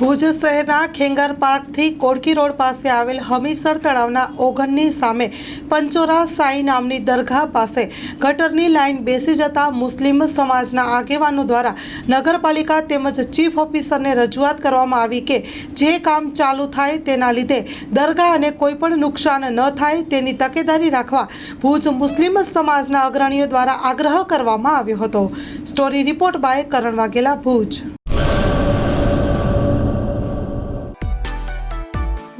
ભુજ શહેરના ખેંગર પાર્કથી કોડકી રોડ પાસે આવેલ હમીરસર તળાવના ઓઘનની સામે પંચોરા સાઈ નામની દરગાહ પાસે ગટરની લાઈન બેસી જતા મુસ્લિમ સમાજના આગેવાનો દ્વારા નગરપાલિકા તેમજ ચીફ ઓફિસરને રજૂઆત કરવામાં આવી કે જે કામ ચાલુ થાય તેના લીધે દરગાહને અને કોઈપણ નુકસાન ન થાય તેની તકેદારી રાખવા ભુજ મુસ્લિમ સમાજના અગ્રણીઓ દ્વારા આગ્રહ કરવામાં આવ્યો હતો. Story report by Karan Vaghela, Bhuj.